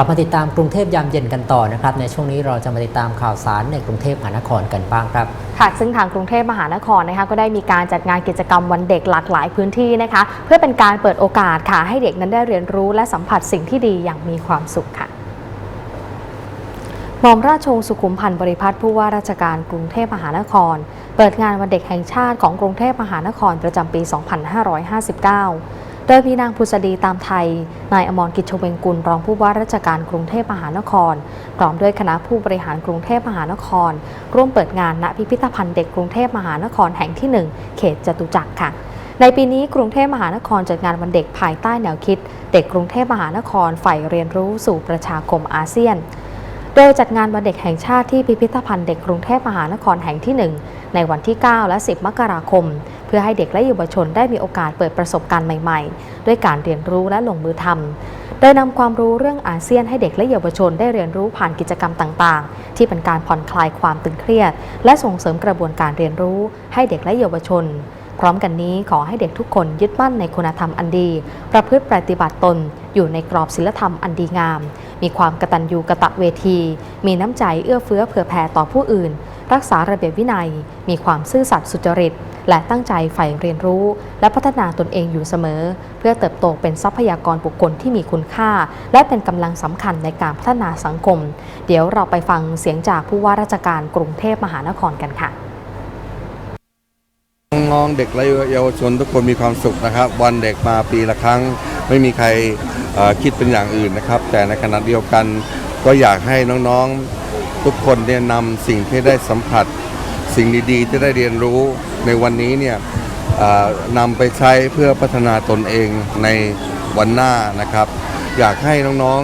ลับมาติดตามกรุงเทพยามเย็นกันต่อนะครับ ในช่วงนี้เราจะมาติดตามข่าวสารในกรุงเทพมหานครกันบ้างครับค่ะซึ่งทางกรุงเทพมหานครนะคะก็ได้มีการจัดงานกิจกรรมวันเด็กหลากหลายพื้นที่นะคะ เพื่อเป็นการเปิดโอกาสค่ะ ให้เด็กนั้นได้เรียนรู้และสัมผัสสิ่งที่ดีอย่างมีความสุขค่ะหม่อมราชวงศ์สุขุมพันธ์บริพัตรผู้ว่าราชการกรุงเทพมหานคร เปิดงานวันเด็กแห่งชาติของกรุงเทพมหานครประจำปี 2559 ดยมีนางพุษดีตามไทย นายอมรกิจชเวงกุลรองผู้ว่าราชการกรุงเทพมหานคร พร้อมด้วยคณะผู้บริหารกรุงเทพมหานคร ร่วมเปิดงานณพิพิธภัณฑ์เด็กกรุงเทพมหานครแห่งที่ 1 เขตจตุจักรค่ะ ในปีนี้กรุงเทพมหานครจัดงานวันเด็กภายใต้แนวคิด เด็กกรุงเทพมหานครใฝ่เรียนรู้สู่ประชาคมอาเซียน โดยจัดงานวันเด็กแห่งชาติที่พิพิธภัณฑ์เด็กกรุงเทพมหานครแห่งที่ 1 ในวันที่ 9 และ 10 มกราคม เพื่อให้เด็กและเยาวชนได้มีโอกาสเปิดประสบการณ์ใหม่ๆ ด้วยการเรียนรู้และลงมือทำโดยนำความรู้เรื่องอาเซียนให้เด็กและเยาวชนได้เรียนรู้ผ่านกิจกรรมต่างๆ ที่เป็นการผ่อนคลายความตึงเครียด และส่งเสริมกระบวนการเรียนรู้ให้เด็กและเยาวชนพร้อมกันนี้ขอให้เด็กทุกคนยึดมั่นในคุณธรรมอันดี ประพฤติปฏิบัติตน อยู่ในกรอบศีลธรรมอันดีงาม มีความกตัญญูกะตะเวที มีน้ำใจเอื้อเฟื้อเผื่อแผ่ต่อผู้อื่น รักษาระเบียบวินัย มีความซื่อสัตย์สุจริต และตั้งใจใฝ่เรียนรู้ และพัฒนาตนเองอยู่เสมอ เพื่อเติบโตเป็นทรัพยากรบุคคลที่มีคุณค่า และเป็นกำลังสำคัญในการพัฒนาสังคม เดี๋ยวเราไปฟังเสียงจากผู้ว่าราชการกรุงเทพมหานครกันค่ะน้องเด็กและเยาวชนทุกคนมีความสุขนะครับ วันเด็กมาปีละครั้ง ไม่มีใครคิดเป็นอย่างอื่นนะครับ แต่ในขณะเดียวกันก็อยากให้น้องๆทุกคนเนี่ยนำสิ่งที่ได้สัมผัส สิ่งดีๆ ที่ได้เรียนรู้ในวันนี้เนี่ยนำไปใช้เพื่อพัฒนาตนเองในวันหน้านะครับ อยากให้น้อง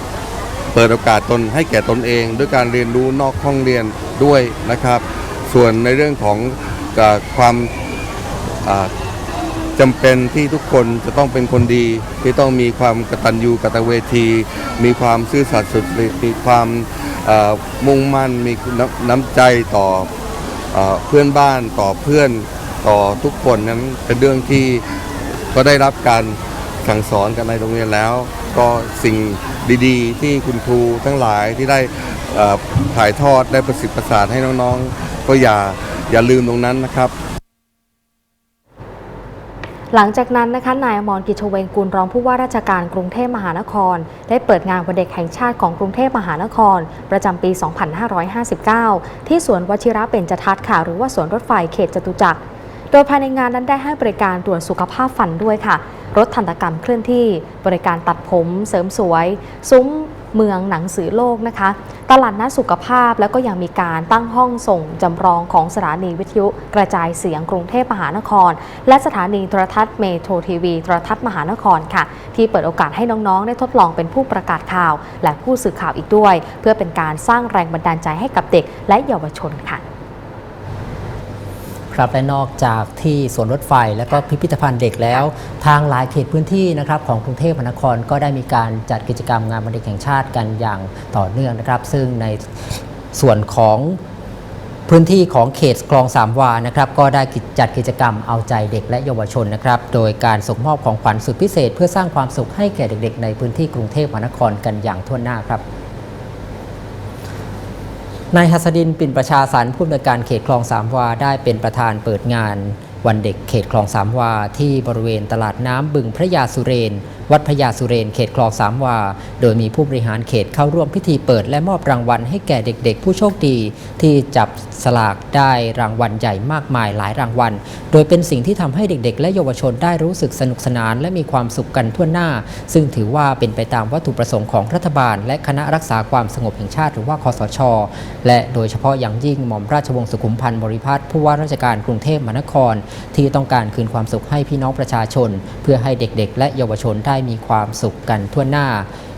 ๆเปิดโอกาสตนให้แก่ตนเอง ด้วยการเรียนรู้นอกห้องเรียนด้วยนะครับ ส่วนในเรื่องของอความ อ่าจำเป็นที่ทุกคนจะต้องเป็นคนดี ที่ต้องมีความกตัญญูกตเวที มีความซื่อสัตย์สุจริตมีความมุ่งมั่นมีน้ำนำใจต่อเอเพื่อนบ้านต่อเพื่อนต่อทุกคนนั้นเป็นเรื่องที่ก็ได้รับการสั่งสอนกันในโรงเรียนแล้ว ก็สิ่งดีๆ ที่คุณครูทั้งหลายที่ได้ถ่ายทอดได้ประสิทธิ์ประสานให้น้องๆ ก็อย่าอย่าลืมตรงนั้นนะครับ หลังจากนั้นนะคะนายอมรกิจชเวงกุลรองผู้ว่าราชการกรุงเทพมหานคร ได้เปิดงานวันเด็กแห่งชาติของกรุงเทพมหานคร ประจำปี 2559 ที่สวนวชิระเบญจทัศน์ค่ะหรือว่าสวนรถไฟเขตจตุจักร โดยภายในงานนั้นได้ให้บริการตรวจสุขภาพฟันด้วยค่ะ รถทันตกรรมเคลื่อนที่ บริการตัดผม เสริมสวย ซุ้ม เมืองหนังสือโลกนะคะ ตลาดนัดสุขภาพแล้วก็ยังมีการตั้งห้องส่งจำลองของสถานีวิทยุกระจายเสียงกรุงเทพมหานคร และสถานีโทรทัศน์เมโทรทีวีโทรทัศน์มหานครค่ะ ที่เปิดโอกาสให้น้องๆ ได้ทดลองเป็นผู้ประกาศข่าว และผู้สื่อข่าวอีกด้วย เพื่อเป็นการสร้างแรงบันดาลใจให้กับเด็กและเยาวชนค่ะ ครับและนอกจากที่สวนรถไฟและก็พิพิธภัณฑ์เด็กแล้ว ทางหลายเขตพื้นที่นะครับของกรุงเทพมหานครก็ได้มีการจัดกิจกรรมงานวันเด็กแห่งชาติกันอย่างต่อเนื่องนะครับ ซึ่งในส่วนของพื้นที่ของเขตคลองสามวานะครับก็ได้จัดกิจกรรมเอาใจเด็กและเยาวชนนะครับโดยการส่งมอบของขวัญสุดพิเศษ เพื่อสร้างความสุขให้แก่เด็ก ๆ ในพื้นที่กรุงเทพมหานครกันอย่างทั่วหน้าครับ นายหัสดินปิ่นประชาสารผู้อำนวยการเขตคลองสามวาได้เป็นประธานเปิดงาน วันเด็กเขตคลองสามวาที่บริเวณตลาดน้ำบึงพระยาสุเรน วัดพระยาสุเรนเขตคลองสามวา โดยมีผู้บริหารเขตเข้าร่วมพิธีเปิดและมอบรางวัลให้แก่เด็กๆ ผู้โชคดี ที่จับสลากได้รางวัลใหญ่มากมายหลายรางวัล โดยเป็นสิ่งที่ทำให้เด็กๆ และเยาวชนได้รู้สึกสนุกสนาน และมีความสุขกันทั่วหน้า ซึ่งถือว่าเป็นไปตามวัตถุประสงค์ของรัฐบาล และคณะรักษาความสงบแห่งชาติหรือว่าคอสช และโดยเฉพาะอย่างยิ่งหม่อมราชวงศ์สุขุมพันธ์บริพัตรผู้ว่าราชการกรุงเทพมหานคร ที่ต้องการคืนความสุขให้พี่น้องประชาชน เพื่อให้เด็กๆ และเยาวชนได้ได้มีความสุขกันทั่วหน้า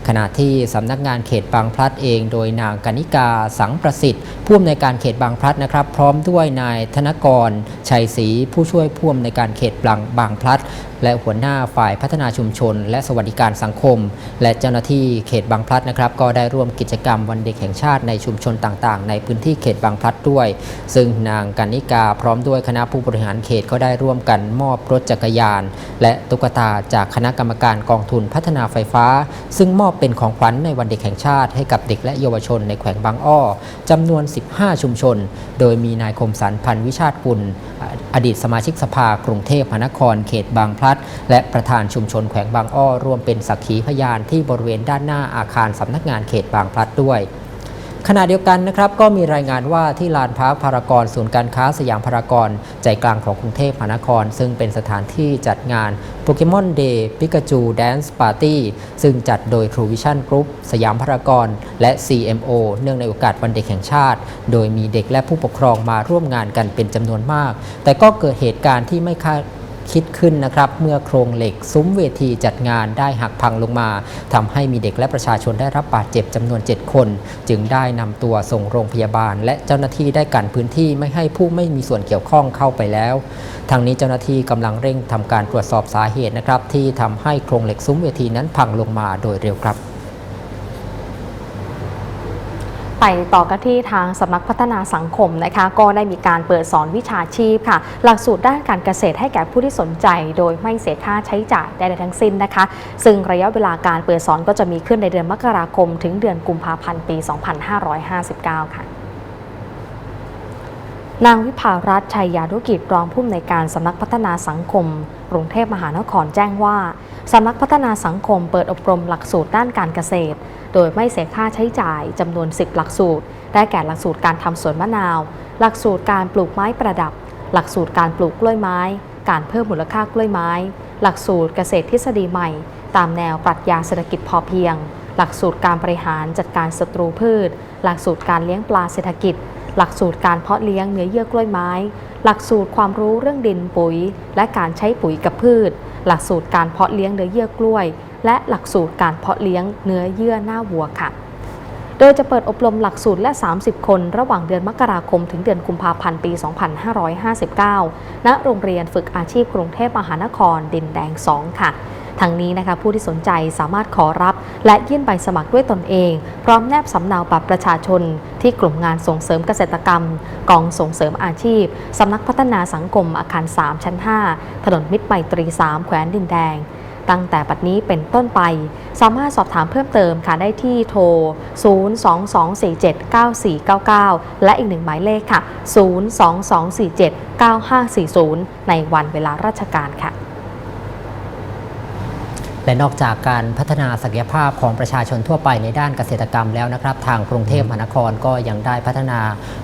ขณะที่สำนักงานเขตบางพลัดเอง โดยนางกนิกาสังประสิทธิ์ผู้อำนวยการเขตบางพลัดนะครับ พร้อมด้วยนายธนกร ชัยศรีผู้ช่วยผู้อำนวยการเขตบางบางพลัด และหัวหน้าฝ่ายพัฒนาชุมชน และสวัสดิการสังคม และเจ้าหน้าที่เขตบางพลัดนะครับ ก็ได้ร่วมกิจกรรมวันเด็กแห่งชาติในชุมชนต่างๆ ในพื้นที่เขตบางพลัดด้วย ซึ่งนางกนิกาพร้อมด้วยคณะผู้บริหารเขตก็ได้ร่วมกันมอบรถจักรยาน และตุ๊กตาจากคณะกรรมการกองทุนพัฒนาไฟฟ้า ซึ่งมอบอบเป็นของขวัญในวันเด็กแห่งชาติให้กับเด็กและเยาวชนในแขวงบางอ้อจำนวน 15 ชุมชน โดยมีนายคมสันพันธ์วิชาติกุลอดีตสมาชิกสภากรุงเทพมหานครเขตบางพลัด และประธานชุมชนแขวงบางอ้อร่วมเป็นสักขีพยานที่บริเวณด้านหน้าอาคารสำนักงานเขตบางพลัดด้วย ขณะเดียวกันนะครับก็มีรายงานว่าที่ลานพาร์คพารากอนศูนย์การค้าสยามพารากอนใจกลางของกรุงเทพมหานคร ซึ่งเป็นสถานที่จัดงานโปเกมอนเดย์ปิกาจูแดนซ์ปาร์ตี้ซึ่งจัดโดย True Vision Group สยามพารากอนและ CMO เนื่องในโอกาสวันเด็กแห่งชาติ โดยมีเด็กและผู้ปกครองมาร่วมงานกันเป็นจำนวนมาก แต่ก็เกิดเหตุการณ์ที่ไม่คาด คิดขึ้นนะครับเมื่อโครงเหล็กซุ้มเวทีจัดงานได้หักพังลงมาทำให้มีเด็กและประชาชนได้รับบาดเจ็บจำนวน 7 คน จึงได้นำตัวส่งโรงพยาบาล และเจ้าหน้าที่ได้กันพื้นที่ไม่ให้ผู้ไม่มีส่วนเกี่ยวข้องเข้าไปแล้วทางนี้เจ้าหน้าที่กำลังเร่งทำการตรวจสอบสาเหตุนะครับที่ทำให้โครงเหล็กซุ้มเวทีนั้นพังลงมาโดยเร็วครับ ไปต่อกันที่ทางสำนักพัฒนาสังคมนะคะ ก็ได้มีการเปิดสอนวิชาชีพค่ะ หลักสูตรด้านการเกษตรให้แก่ผู้ที่สนใจ โดยไม่เสียค่าใช้จ่ายใดๆทั้งสิ้นนะคะ ซึ่งระยะเวลาการเปิดสอนก็จะมีขึ้นในเดือนมกราคม ถึงเดือนกุมภาพันธ์ปี 2559 ค่ะนางวิภารัตชัยยานุกิจรองผู้อำนวยการสำนักพัฒนาสังคมกรุงเทพมหานครแจ้งว่าสำนักพัฒนาสังคมเปิดอบรมหลักสูตรด้านการเกษตร โดยไม่เสียค่าใช้จ่ายจำนวน 10 หลักสูตร ได้แก่หลักสูตรการทำสวนมะนาว หลักสูตรการปลูกไม้ประดับ หลักสูตรการปลูกกล้วยไม้ การเพิ่มมูลค่ากล้วยไม้ หลักสูตรเกษตรทฤษฎีใหม่ ตามแนวปรัชญาเศรษฐกิจพอเพียง หลักสูตรการบริหารจัดการศัตรูพืช หลักสูตรการเลี้ยงปลาเศรษฐกิจ หลักสูตรการเพาะเลี้ยงเนื้อเยื่อกล้วยไม้ หลักสูตรความรู้เรื่องดินปุ๋ย และการใช้ปุ๋ยกับพืช หลักสูตรการเพาะเลี้ยงเนื้อเยื่อกล้วย และหลักสูตรการเพาะเลี้ยงเนื้อเยื่อหน้าวัวค่ะ โดยจะเปิดอบรมหลักสูตรและ 30 คน ระหว่างเดือนมกราคม ถึงเดือนกุมภาพันธ์ปี 2559 ณ โรงเรียนฝึกอาชีพกรุงเทพมหานคร ดินแดง 2 ค่ะทางนี้นะคะผู้ที่สนใจสามารถขอรับ และยื่นใบสมัครด้วยตนเอง พร้อมแนบสำเนาบัตรประชาชน ที่กลุ่มงานส่งเสริมเกษตรกรรม กองส่งเสริมอาชีพสำนักพัฒนาสังคมอาคาร 3 ชั้น 5 ถนนมิตรไมตรี 3 แขวนดินแดง ตั้งแต่บัดนี้เป็นต้นไป สามารถสอบถามเพิ่มเติมค่ะได้ที่โทร 022479499 และอีกหนึ่งหมายเลขค่ะ 022479540 ในวันเวลาราชการค่ะ และนอกจากการพัฒนาศักยภาพของประชาชนทั่วไปในด้านเกษตรกรรมแล้วนะครับ ทางกรุงเทพมหานครก็ยังได้พัฒนา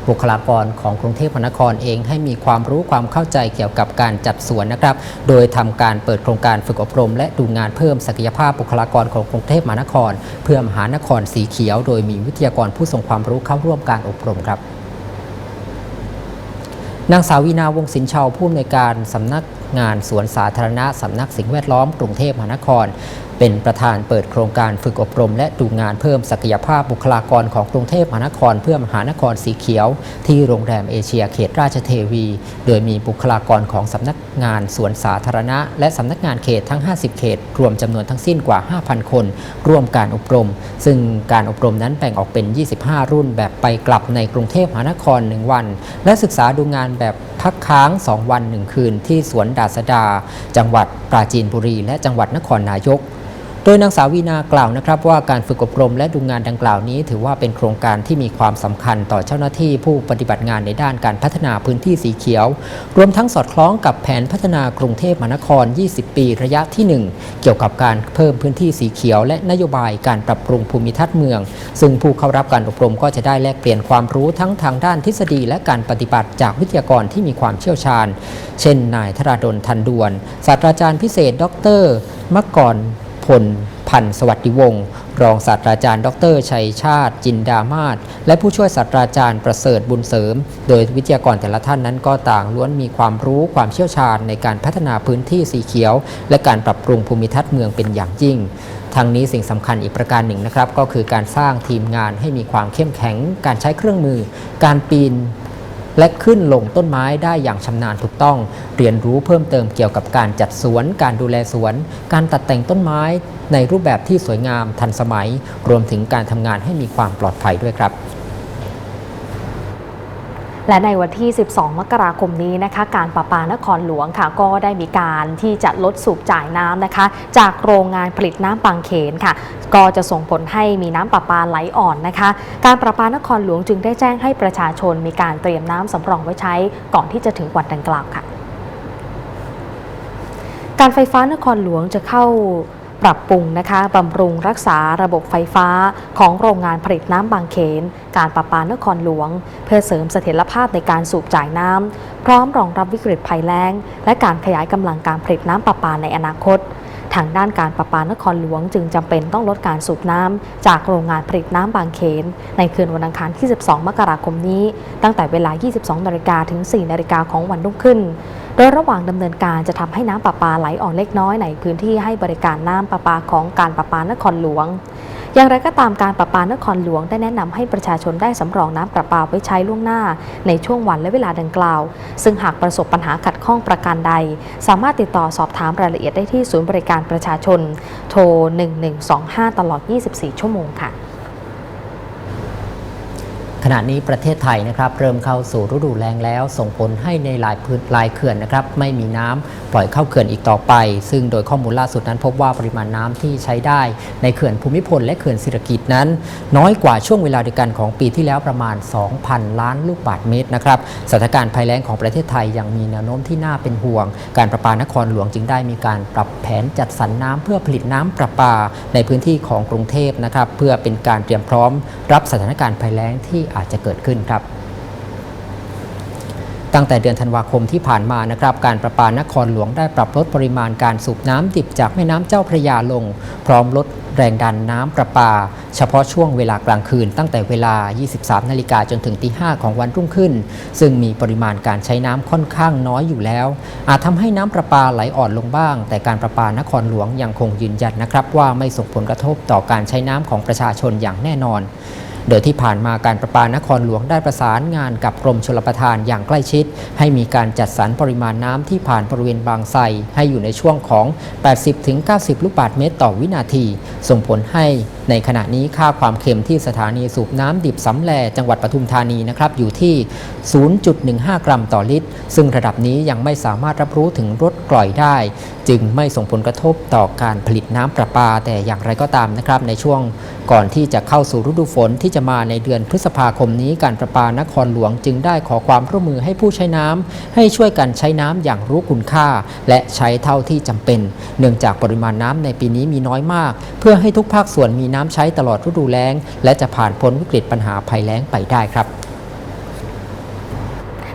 บุคลากรของกรุงเทพมหานครเอง ให้มีความรู้ความเข้าใจเกี่ยวกับการจัดสวนนะครับ โดยทำการเปิดโครงการฝึกอบรม และดูงานเพิ่มศักยภาพบุคลากรของกรุงเทพมหานคร เพื่อมหานครสีเขียว โดยมีวิทยากรผู้ทรงความรู้เข้าร่วมการอบรมครับ นางสาววีนาวงศินชาวผู้อำนวยการสำนักงานสวนสาธารณะสำนักสิ่งแวดล้อมกรุงเทพมหานคร เป็นประธานเปิดโครงการฝึกอบรม และดูงานเพิ่มศักยภาพบุคลากรของกรุงเทพมหานครเพื่อมหานครสีเขียว ที่โรงแรมเอเชียเขตราชเทวี โดยมีบุคลากรของสำนักงานสวนสาธารณะ และสำนักงานเขตทั้ง 50 เขต รวมจำนวนทั้งสิ้นกว่า 5,000 คน ร่วมการอบรม ซึ่งการอบรมนั้นแบ่งออกเป็น 25 รุ่นแบบไปกลับในกรุงเทพมหานคร 1 วัน และศึกษาดูงานแบบพักค้าง 2 วัน 1 คืน ที่สวนดาสดา จังหวัดปราจีนบุรี และจังหวัดนครนายก โดยนางสาววีนากล่าวนะครับว่าการฝึกอบรมและดูงานดังกล่าวนี้ ถือว่าเป็นโครงการที่มีความสำคัญต่อเจ้าหน้าที่ผู้ปฏิบัติงานในด้านการพัฒนาพื้นที่สีเขียว รวมทั้งสอดคล้องกับแผนพัฒนากรุงเทพมหานคร 20 ปีระยะที่ 1 เกี่ยวกับการเพิ่มพื้นที่สีเขียว และนโยบายการปรับปรุงภูมิทัศน์เมือง ซึ่งผู้เข้ารับการอบรมก็จะได้แลกเปลี่ยนความรู้ทั้งทางด้านทฤษฎีและการปฏิบัติจากวิทยากรที่มีความเชี่ยวชาญ เช่น นายธราดลทันดวนศาสตราจารย์พิเศษ ดรมกร พล พันธ์สวัสดิวงศ์รองศาสตราจารย์ ดร ชัยชาติ จินดามาศและผู้ช่วยศาสตราจารย์ประเสริฐบุญเสริม โดยวิทยากรแต่ละท่านนั้นก็ต่างล้วนมีความรู้ความเชี่ยวชาญในการพัฒนาพื้นที่สีเขียว และการปรับปรุงภูมิทัศน์เมืองเป็นอย่างยิ่งทางนี้สิ่งสำคัญอีกประการหนึ่งนะครับ ก็คือการสร้างทีมงานให้มีความเข้มแข็ง การใช้เครื่องมือ การปีน และขึ้นลงต้นไม้ได้อย่างชำนาญถูกต้อง เรียนรู้เพิ่มเติมเกี่ยวกับการจัดสวน การดูแลสวน การตัดแต่งต้นไม้ในรูปแบบที่สวยงามทันสมัย รวมถึงการทำงานให้มีความปลอดภัยด้วยครับ และในวันที่ 12 มกราคมนี้นะคะ การประปานครหลวงค่ะ ก็ได้มีการที่จะลดสูบจ่ายน้ำนะคะ จากโรงงานผลิตน้ำบางเขนค่ะ ก็จะส่งผลให้มีน้ำประปาไหลอ่อนนะคะ การประปานครหลวงจึงได้แจ้งให้ประชาชนมีการเตรียมน้ำสำรองไว้ใช้ก่อนที่จะถึงวันดังกล่าวค่ะ การไฟฟ้านครหลวงจะเข้า ปรับปรุงนะคะบำรุงรักษาระบบไฟฟ้าของโรงงานผลิตน้ำบางเขน การประปานครหลวง เพื่อเสริมเสถียรภาพในการสูบจ่ายน้ำพร้อมรองรับวิกฤตภัยแล้ง และการขยายกำลังการผลิตน้ำประปาในอนาคตทางด้านการประปานครหลวงจึงจำเป็นต้องลดการสูบน้ำจากโรงงานผลิตน้ำบางเขน ในคืนวันอังคารที่ 12 มกราคมนี้ ตั้งแต่เวลา 22 นาฬิกาถึง 4 นาฬิกาของวันรุ่งขึ้น โดยระหว่างดำเนินการจะทำให้น้ำประปาไหลอ่อนเล็กน้อยในพื้นที่ให้บริการน้ำประปาของการประปานครหลวง อย่างไรก็ตามการประปานครหลวงได้แนะนำให้ประชาชนได้สำรองน้ำประปาไว้ใช้ล่วงหน้า ในช่วงวันและเวลาดังกล่าว ซึ่งหากประสบปัญหาขัดข้องประการใด สามารถติดต่อสอบถามรายละเอียดได้ที่ศูนย์บริการประชาชน โทร 1125 ตลอด 24 ชั่วโมงค่ะ ขณะนี้ประเทศไทยนะครับเริ่มเข้าสู่ฤดูแล้งแล้ว ส่งผลให้ในหลายพื้นหลายเขื่อนนะครับไม่มีน้ำปล่อยเข้าเขื่อนอีกต่อไป ซึ่งโดยข้อมูลล่าสุดนั้น พบว่าปริมาณน้ำที่ใช้ได้ ในเขื่อนภูมิพลและเขื่อนศิริกิตนั้น น้อยกว่าช่วงเวลาเดียวกันของปีที่แล้วประมาณ 2,000 ล้านลูกบาศก์เมตรนะครับสถานการณ์ภัยแล้งของประเทศไทยยังมีแนวโน้มที่น่าเป็นห่วง การประปานครหลวงจึงได้มีการปรับแผนจัดสรรน้ำเพื่อผลิตน้ำประปาในพื้นที่ของกรุงเทพนะครับเพื่อเป็นการเตรียมพร้อม รับสถานการณ์ภัยแล้งที่อาจจะเกิดขึ้นครับ ตั้งแต่เดือนธันวาคมที่ผ่านมานะครับ การประปานครหลวงได้ปรับลดปริมาณการสูบน้ำดิบจากแม่น้ำเจ้าพระยาลง พร้อมลดแรงดันน้ำประปา เฉพาะช่วงเวลากลางคืน ตั้งแต่เวลา 23 นาฬิกาจนถึงตี5ของวันรุ่งขึ้น ซึ่งมีปริมาณการใช้น้ำค่อนข้างน้อยอยู่แล้ว อาจทำให้น้ำประปาไหลอ่อนลงบ้าง แต่การประปานครหลวงยังคงยืนยันนะครับ ว่าไม่ส่งผลกระทบต่อการใช้น้ำของประชาชนอย่างแน่นอน โดยที่ผ่านมาการประปานครหลวงได้ประสานงานกับกรมชลประทานอย่างใกล้ชิด ให้มีการจัดสรรปริมาณน้ำที่ผ่านบริเวณบางไทรให้อยู่ในช่วงของ 80-90 ลูกบาศก์เมตรต่อวินาที ส่งผลให้ในขณะนี้ค่าความเค็มที่สถานีสูบน้ำดิบสำแลจังหวัดปทุมธานีนะครับอยู่ที่ 0.15 กรัมต่อลิตร ซึ่งระดับนี้ยังไม่สามารถรับรู้ถึงรสกร่อยได้ จึงไม่ส่งผลกระทบต่อการผลิตน้ำประปา แต่อย่างไรก็ตามนะครับ ในช่วงก่อนที่จะเข้าสู่ฤดูฝนที่จะมาในเดือนพฤษภาคมนี้การประปานครหลวงจึงได้ขอความร่วมมือให้ผู้ใช้น้ำให้ช่วยกันใช้น้ำอย่างรู้คุณค่า และใช้เท่าที่จำเป็น เนื่องจากปริมาณน้ำในปีนี้มีน้อยมาก เพื่อให้ทุกภาคส่วนมีน้ำใช้ตลอดฤดูแล้ง และจะผ่านพ้นวิกฤตปัญหาภัยแล้งไปได้ครับ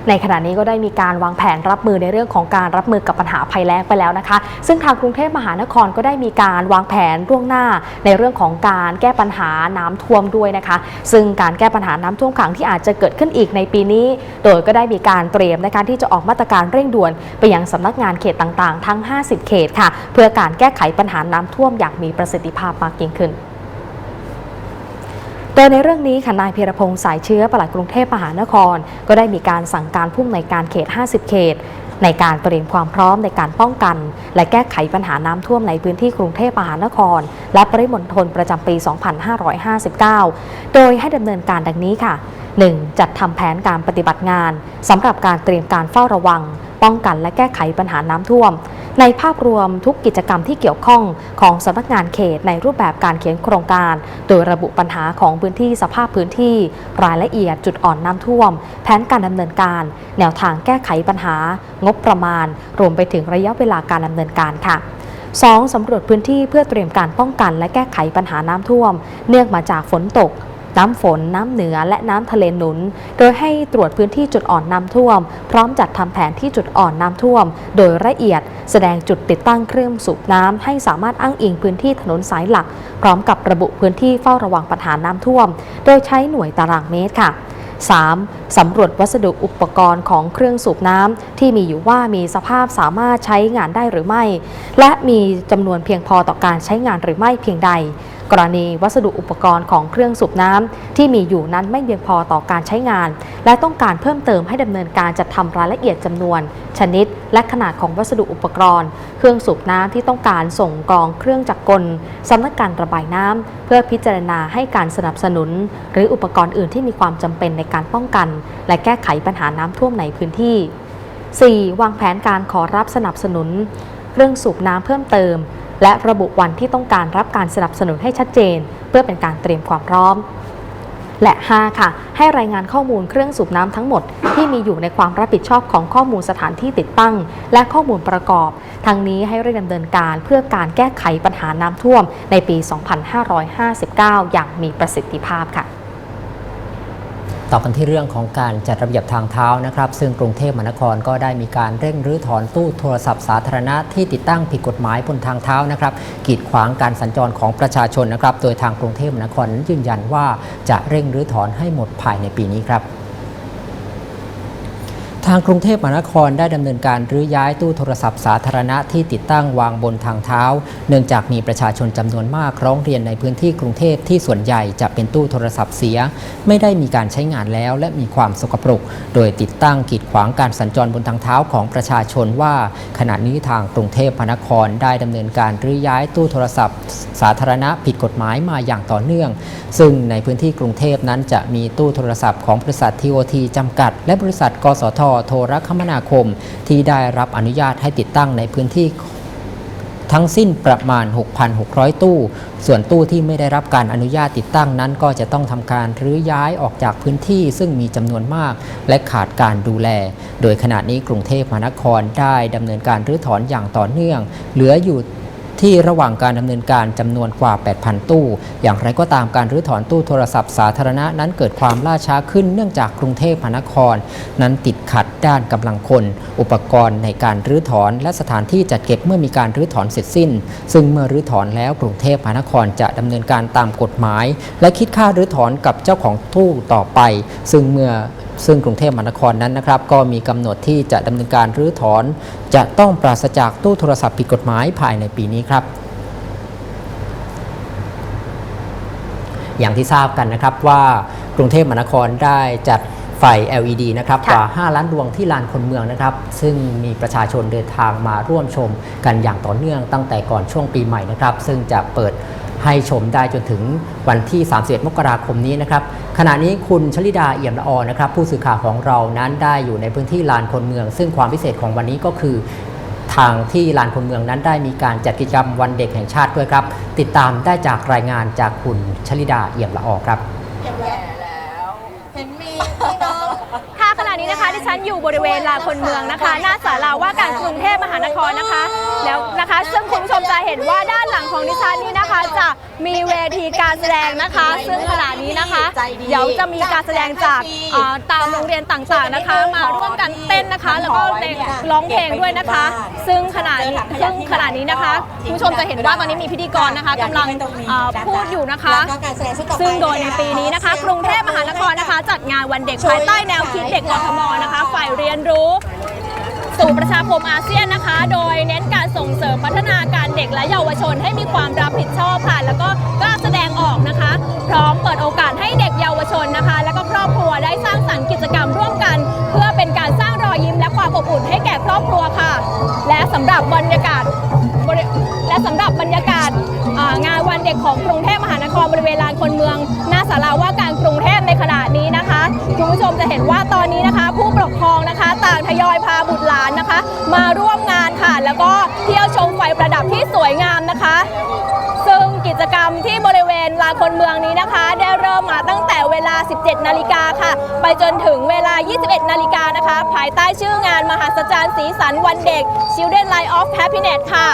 ในขณะนี้ก็ได้มีการวางแผนรับมือในเรื่องของการรับมือกับปัญหาภัยแล้งไปแล้วนะคะ ซึ่งทางกรุงเทพมหานครก็ได้มีการวางแผนล่วงหน้า ในเรื่องของการแก้ปัญหาน้ำท่วมด้วยนะคะ ซึ่งการแก้ปัญหาน้ำท่วมขังที่อาจจะเกิดขึ้นอีกในปีนี้ โดยก็ได้มีการเตรียมในะคะที่จะออกมาตรการเร่งด่วน ไปยังสำนักงานเขตต่างๆ ทั้ง 50 เขตค่ะ เพื่อการแก้ไขปัญหาน้ำท่วมอย่างมีประสิทธิภาพมากยิ่งขึ้น โดยในเรื่องนี้ค่ะนายเพีรพงษ์สายเชื้อปลัดกรุงเทพมหานคร ก็ได้มีการสั่งการผู้อำนวยการเขต 50 เขต ในการเตรียมความพร้อมในการป้องกัน และแก้ไขปัญหาน้ำท่วมในพื้นที่กรุงเทพมหานคร และปริมณฑลประจำปี 2559 โดยให้ดำเนินการดังนี้ค่ะ 1. จัดทำแผนการปฏิบัติงานสำหรับการเตรียมการเฝ้าระวัง ป้องกันและแก้ไขปัญหาน้ำท่วม ในภาพรวมทุกกิจกรรมที่เกี่ยวข้องของสำนักงานเขตในรูปแบบการเขียนโครงการ โดยระบุปัญหาของพื้นที่สภาพพื้นที่ รายละเอียดจุดอ่อนน้ำท่วม แผนการดำเนินการ แนวทางแก้ไขปัญหา งบประมาณ รวมไปถึงระยะเวลาการดำเนินการค่ะ 2. สำรวจพื้นที่เพื่อเตรียมการป้องกันและแก้ไขปัญหาน้ำท่วม เนื่องมาจากฝนตก น้ำฝน น้ำเหนือ และน้ำทะเลหนุน โดยให้ตรวจพื้นที่จุดอ่อนน้ำท่วม พร้อมจัดทำแผนที่จุดอ่อนน้ำท่วม โดยละเอียด แสดงจุดติดตั้งเครื่องสูบน้ำให้สามารถอ้างอิงพื้นที่ถนนสายหลัก พร้อมกับระบุพื้นที่เฝ้าระวังปัญหาน้ำท่วม โดยใช้หน่วยตารางเมตรค่ะ 3. สำรวจวัสดุอุปกรณ์ของเครื่องสูบน้ำที่มีอยู่ว่ามีสภาพสามารถใช้งานได้หรือไม่ และมีจำนวนเพียงพอต่อการใช้งานหรือไม่เพียงใด กรณีวัสดุอุปกรณ์ของเครื่องสูบน้ำที่มีอยู่นั้นไม่เพียงพอต่อการใช้งาน และต้องการเพิ่มเติมให้ดำเนินการจัดทำรายละเอียดจำนวน ชนิด และขนาดของวัสดุอุปกรณ์ เครื่องสูบน้ำที่ต้องการส่งกองเครื่องจักรกลสำนักการระบายน้ำเพื่อพิจารณาให้การสนับสนุน หรืออุปกรณ์อื่นที่มีความจำเป็นในการป้องกัน และแก้ไขปัญหาน้ำท่วมในพื้นที่ 4. วางแผนการขอรับสนับสนุน เครื่องสูบน้ำเพิ่มเติม และระบุวันที่ต้องการรับการสนับสนุนให้ชัดเจน เพื่อเป็นการเตรียมความพร้อม และ 5 ค่ะ ให้รายงานข้อมูลเครื่องสูบน้ำทั้งหมด ที่มีอยู่ในความรับผิดชอบของข้อมูลสถานที่ติดตั้ง และข้อมูลประกอบ ทั้งนี้ให้เร่งดำเนินการเพื่อการแก้ไขปัญหาน้ำท่วมในปี 2559 อย่างมีประสิทธิภาพค่ะ ต่อกันที่เรื่องของการจัดระเบียบทางเท้านะครับ ซึ่งกรุงเทพมหานครก็ได้มีการเร่งรื้อถอนตู้โทรศัพท์สาธารณะที่ติดตั้งผิดกฎหมายบนทางเท้านะครับกีดขวางการสัญจรของประชาชนนะครับ โดยทางกรุงเทพมหานครยืนยันว่าจะเร่งรื้อถอนให้หมดภายในปีนี้ครับ ทางกรุงเทพมหานครได้ดำเนินการรื้อย้ายตู้โทรศัพท์สาธารณะที่ติดตั้งวางบนทางเท้า เนื่องจากมีประชาชนจำนวนมากร้องเรียนในพื้นที่กรุงเทพที่ส่วนใหญ่จะเป็นตู้โทรศัพท์เสีย ไม่ได้มีการใช้งานแล้วและมีความสกปรก โดยติดตั้งกีดขวางการสัญจรบนทางเท้าของประชาชนว่า ขณะนี้ทางกรุงเทพมหานครได้ดำเนินการรื้อย้ายตู้โทรศัพท์ สาธารณะผิดกฎหมายมาอย่างต่อเนื่อง ซึ่งในพื้นที่กรุงเทพนั้นจะมีตู้โทรศัพท์ของบริษัททีโอทีจำกัด และบริษัทกสทโทรคมนาคม ที่ได้รับอนุญาตให้ติดตั้งในพื้นที่ทั้งสิ้นประมาณ 6,600 ตู้ ส่วนตู้ที่ไม่ได้รับการอนุญาตติดตั้งนั้น ก็จะต้องทำการรื้อย้ายออกจากพื้นที่ซึ่งมีจำนวนมาก และขาดการดูแล โดยขณะนี้กรุงเทพมหานครได้ดำเนินการรื้อถอนอย่างต่อเนื่อง เหลืออยู่ ที่ระหว่างการดำเนินการจำนวนกว่า 8,000 ตู้ อย่างไรก็ตามการรื้อถอนตู้โทรศัพท์สาธารณะนั้นเกิดความล่าช้าขึ้นเนื่องจากกรุงเทพมหานคร นั้นติดขัดด้านกำลังคน อุปกรณ์ในการรื้อถอน และสถานที่จัดเก็บเมื่อมีการรื้อถอนเสร็จสิ้น ซึ่งเมื่อรื้อถอนแล้วกรุงเทพมหานครจะดำเนินการตามกฎหมาย และคิดค่ารื้อถอนกับเจ้าของตู้ต่อไป ซึ่งเมื่อ ซึ่งกรุงเทพมหานครนั้นนะครับก็มีกำหนดที่จะดำเนินการรื้อถอน จะต้องปราศจากตู้โทรศัพท์ผิดกฎหมายภายในปีนี้ครับอย่างที่ทราบกันนะครับว่ากรุงเทพมหานครได้จัดไฟ LED นะครับค่ะกว่า 5 ล้านดวงที่ลานคนเมืองนะครับ ซึ่งมีประชาชนเดินทางมาร่วมชมกันอย่างต่อเนื่องตั้งแต่ก่อนช่วงปีใหม่นะครับ ซึ่งจะเปิด ให้ชมได้จนถึงวันที่31มกราคมนี้นะครับขณะนี้คุณชลิดาเอี่ยมละออนะครับ ผู้สื่อข่าวของเรานั้นได้อยู่ในพื้นที่ลานคนเมือง ซึ่งความพิเศษของวันนี้ก็คือ ทางที่ลานคนเมืองนั้นได้มีการจัดกิจกรรมวันเด็กแห่งชาติด้วยครับ ติดตามได้จากรายงานจากคุณชลิดาเอี่ยมละออครับ แก่แล้ว เห็นมีพี่น้อง ค่ะข ดิฉันอยู่บริเวณลานคนเมืองนะคะ หน้าศาลาว่าการกรุงเทพมหานครนะคะ แล้วนะคะ ซึ่งคุณผู้ชมจะเห็นว่าด้านหลังของดิฉันนี่นะคะ จะ มีเวทีการแสดงนะคะ ซึ่งขณะนี้นะคะ เดี๋ยวจะมีการแสดงจากเอ่อตามโรงเรียนต่างๆนะคะ มาร่วมกันเต้นนะคะ แล้วก็ร้องเพลงด้วยนะคะ ซึ่งขณะนี้ซึ่งขณะนี้นะคะคุณผู้ชมจะเห็นว่าตอนนี้มีพิธีกรนะคะกำลังเอ่อพูดอยู่นะคะ ซึ่งโดยในปีนี้นะคะ กรุงเทพมหานครนะคะ จัดงานวันเด็กภายใต้แนวคิดเด็กกทมนะคะ ฝ่ายเรียนรู้ สู่ประชาคมอาเซียนนะคะ โดยเน้นการส่งเสริมพัฒนาการเด็กและเยาวชนให้มีความรับผิดชอบค่ะแล้วก็กล้าแสดงออกนะคะ พร้อมเปิดโอกาสให้เด็กเยาวชนนะคะ แล้วก็ครอบครัวได้สร้างสรรค์กิจกรรมร่วมกัน เพื่อเป็นการสร้างรอยยิ้มและความอบอุ่นให้แก่ครอบครัวค่ะ และสำหรับบรรยากาศและสำหรับบรรยากาศงานวันเด็กของกรุงเทพมหานครบริเวณลานคนเมือง หน้าศาลาว่าการกรุงเทพในขณะนี้นะคะคุณผู้ชมจะเห็นว่าตอนนี้นะคะผู้ ปกครองนะคะ ต่างทยอยพาบุตรหลานนะคะ มาร่วมงานค่ะ แล้วก็เที่ยวชมไฟประดับที่สวยงามนะคะ ซึ่งกิจกรรมที่บริเวณลานคนเมืองนี้นะคะ ได้เริ่มมาตั้งแต่เวลา 17 นาฬิกาค่ะ ไปจนถึงเวลา 21 นาฬิกานะคะ ภายใต้ชื่องานมหัศจรรย์สีสันวันเด็ก Children Light of Happiness ค่ะ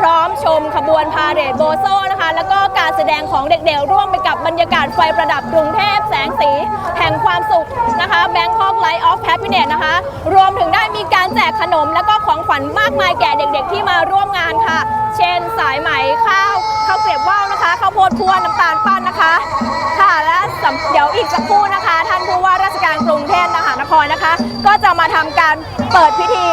พร้อมชมขบวนพาเหรดโบโซนะคะ แล้วก็การแสดงของเด็กๆ ร่วมไปกับบรรยากาศไฟประดับกรุงเทพแสงสี แห่งความสุขนะคะ Bangkok Light of Happiness นะคะ รวมถึงได้มีการแจกขนมและก็ของขวัญมากมายแก่เด็กๆ ที่มาร่วมงานค่ะ เช่นสายไหมข้าวข้าวเกรียบว่าวนะคะข้าวโพดคั่วน้ำตาลปั้นนะคะ ค่ะและเดี๋ยวอีกสักครู่นะคะ ท่านผู้ว่าราชการ รนครนะคะ ก็จะมาทำการเปิดพิธี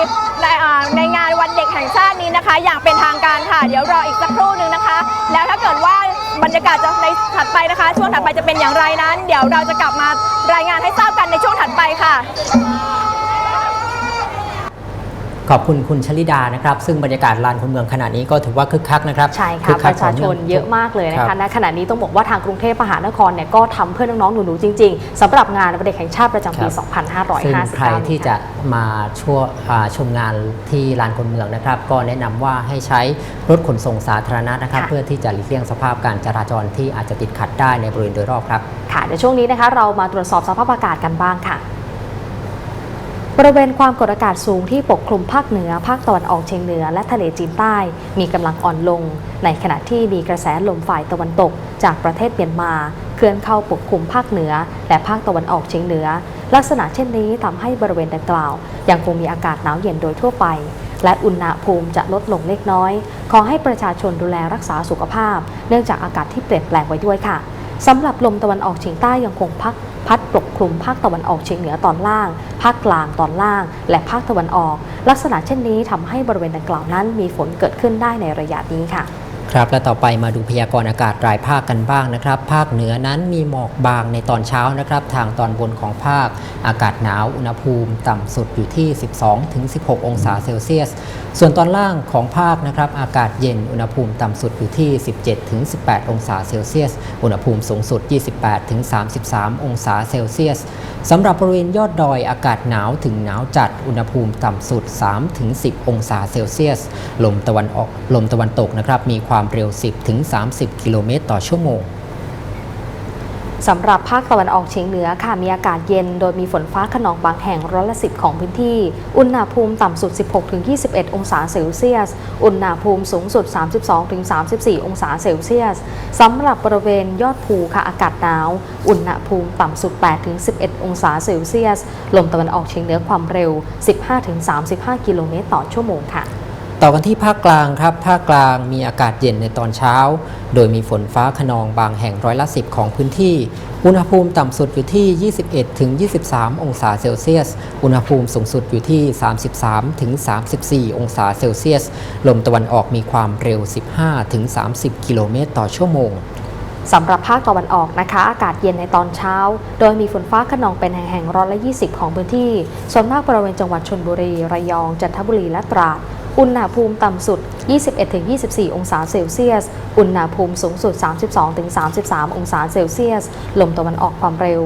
ในในงานวันเด็กแห่งชาตินี้นะคะ อย่างเป็นทางการค่ะ เดี๋ยวรออีกสักครู่นึงนะคะ แล้วถ้าเกิดว่าบรรยากาศจะในถัดไปนะคะ ช่วงถัดไปจะเป็นอย่างไรนั้น เดี๋ยวเราจะกลับมารายงานให้ทราบกันในช่วงถัดไปค่ะ ขอบคุณคุณชลิดานะครับ ซึ่งบรรยากาศลานคนเมืองขณะนี้ก็ถือว่าคึกคักนะครับใช่คึค่ะกปคักระชาชนต่งเยอะมากเลยนะครัคะบณขณะนี้ต้องบอกว่าทางกรุงเทพมหานครเนี่ยก็ทำเพื่อน้องๆหนูๆจริง ๆสำหรับงานวันเด็กแห่งชาติประจำปีครับ2559ซึ่งใครที่จะมาช่วอ่าชมงานที่ลานคนเมืองนะครับ ก็แนะนำว่าให้ใช้รถขนส่งสาธารณะนะครับค่ะเพื่อที่จะหลีกเลี่ยงสภาพการจราจรที่อาจจะติดขัดได้ในบริเวณโดยรอบครับค่ะในช่วงนี้นะคะเรามาตรวจสอบสภาพอากาศกันบ้างค่ะ บริเวณความกดอากาศสูงที่ปกคลุมภาคเหนือ ภาคตะวันออกเฉียงเหนือ และทะเลจีนใต้ มีกำลังอ่อนลง ในขณะที่มีกระแสลมฝ่ายตะวันตก จากประเทศเมียนมา เคลื่อนเข้าปกคลุมภาคเหนือ และภาคตะวันออกเฉียงเหนือ ลักษณะเช่นนี้ทำให้บริเวณดังกล่าว ยังคงมีอากาศหนาวเย็นโดยทั่วไป และอุณหภูมิจะลดลงเล็กน้อย ขอให้ประชาชนดูแลรักษาสุขภาพ เนื่องจากอากาศที่เปลี่ยนแปลงไว้ด้วยค่ะสำหรับลมตะวันออกเฉียงใต้ยังคงพัก พัดปกคลุมภาคตะวันออกเฉียงเหนือตอนล่าง ภาคกลางตอนล่าง และภาคตะวันออก ลักษณะเช่นนี้ทำให้บริเวณดังกล่าวนั้นมีฝนเกิดขึ้นได้ในระยะนี้ค่ะ ครับและต่อไปมาดูพยากรณ์อากาศรายภาคกันบ้างนะครับ ภาคเหนือนั้นมีหมอกบางในตอนเช้านะครับ ทางตอนบนของภาค อากาศหนาวอุณหภูมิต่ำสุดอยู่ที่ 12-16 องศาเซลเซียส ส่วนตอนล่างของภาคนะครับ อากาศเย็นอุณหภูมิต่ำสุดอยู่ที่ 17-18 องศาเซลเซียส อุณหภูมิสูงสุด 28-33 องศาเซลเซียสสำหรับบริเวณยอดดอยอากาศหนาวถึงหนาวจัดอุณหภูมิต่ำสุด 3-10 องศาเซลเซียส ลมตะวันออกลมตะวันตกนะครับมีความเร็ว 10-30 กิโลเมตรต่อชั่วโมงสำหรับภาคตะวันออกเฉียงเหนือค่ะมีอากาศเย็น โดยมีฝนฟ้าขนองบางแห่งร้อยละสิบของพื้นที่ อุณหภูมิต่ำสุด 16-21 องศาเซลเซียส อุณหภูมิสูงสุด 32-34 องศาเซลเซียสสำหรับบริเวณยอดภูค่ะอากาศหนาว อุณหภูมิต่ำสุด 8-11 องศาเซลเซียส ลมตะวันออกเฉียงเหนือความเร็ว 15-35 กิโลเมตรต่อชั่วโมงค่ะ ต่อกันที่ภาคกลางครับ ภาคกลางมีอากาศเย็นในตอนเช้า โดยมีฝนฟ้าขนองบางแห่งร้อยละสิของพื้นที่ อุณหภูมิต่ำสุดอยู่ที่ 21ถึง23 องศาเซลเซียส อุณหภูมิสูงสุดอยู่ที่ 33ถึง34 องศาเซลเซียส ลมตะวันออกมีความเร็ว 15ถึง30 กิโลเมตรต่อชั่วโมงสำหรับภาคตะวันออกนะคะ อากาศเย็นในตอนเช้า โดยมีฝนฟ้าขนองเป็นแห่งๆร้อยละ 20 ของพื้นที่ ส่วนมากบริเวณจังหวัดชนบุรี ระยอง จันทบุรี และตราด อุณหภูมิต่ำสุด 21-24 องศาเซลเซียส อุณหภูมิสูงสุด 32-33 องศาเซลเซียส ลมตะวันออกความเร็ว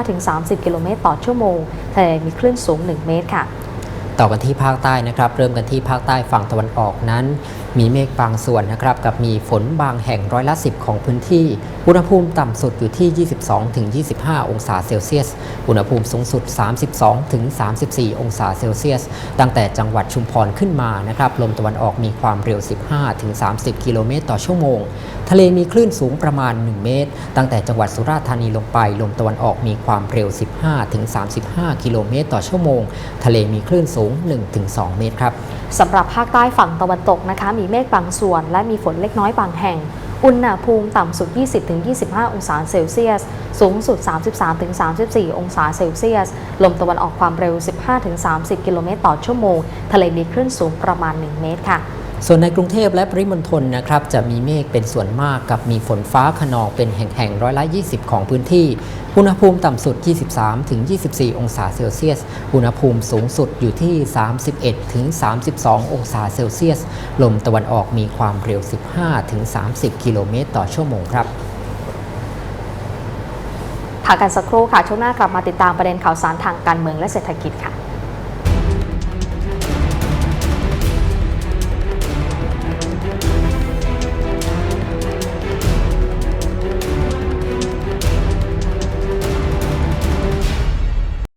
15-30 กิโลเมตรต่อชั่วโมง ทะเลมีคลื่นสูง 1 เมตรค่ะ ต่อกันที่ภาคใต้นะครับ เริ่มกันที่ภาคใต้ฝั่งตะวันออกนั้น มีเมฆบางส่วนนะครับกับมีฝนบางแห่งร้อยละสิของพื้นที่ อุณหภูมิต่ำสุดอยู่ที่ 22-25 องศาเซลเซียส อุณหภูมิสูงสุด 32-34 องศาเซลเซียส ตั้งแต่จังหวัดชุมพรขึ้นมานะครับ ลมตะวันออกมีความเร็ว 15-30 กิโลเมตรต่อชั่วโมง ทะเลมีคลื่นสูงประมาณ 1 เมตร ตั้งแต่จังหวัดสุราษฎร์ธานีลงไป ลมตะวันออกมีความเร็ว 15-35 กิโลเมตรต่อชั่วโมง ทะเลมีคลื่นสูงง 1-2 เมตรครับสำหรับภาคใต้ฝั่งตะวันตกนะคะ มีเมฆบางส่วน และมีฝนเล็กน้อยบางแห่ง อุณหภูมิต่ำสุด 20-25 องศาเซลเซียส สูงสุด 33-34 องศาเซลเซียส ลมตะวันออกความเร็ว 15-30 กิโลเมตรต่อชั่วโมง ทะเลมีคลื่นสูงประมาณ 1 เมตรค่ะ ส่วนในกรุงเทพและปริมณฑลนะครับจะมีเมฆเป็นส่วนมากกับมีฝนฟ้าขนองเป็นแห่งๆร้อยละ 20 ของพื้นที่ อุณหภูมิต่ำสุด 23-24 องศาเซลเซียส อุณหภูมิสูงสุดอยู่ที่ 31-32 องศาเซลเซียส ลมตะวันออกมีความเร็ว 15-30 กิโลเมตรต่อชั่วโมงครับพักกันสักครู่ค่ะ ช่วงหน้ากลับมาติดตามประเด็นข่าวสารทางการเมืองและเศรษฐกิจค่ะ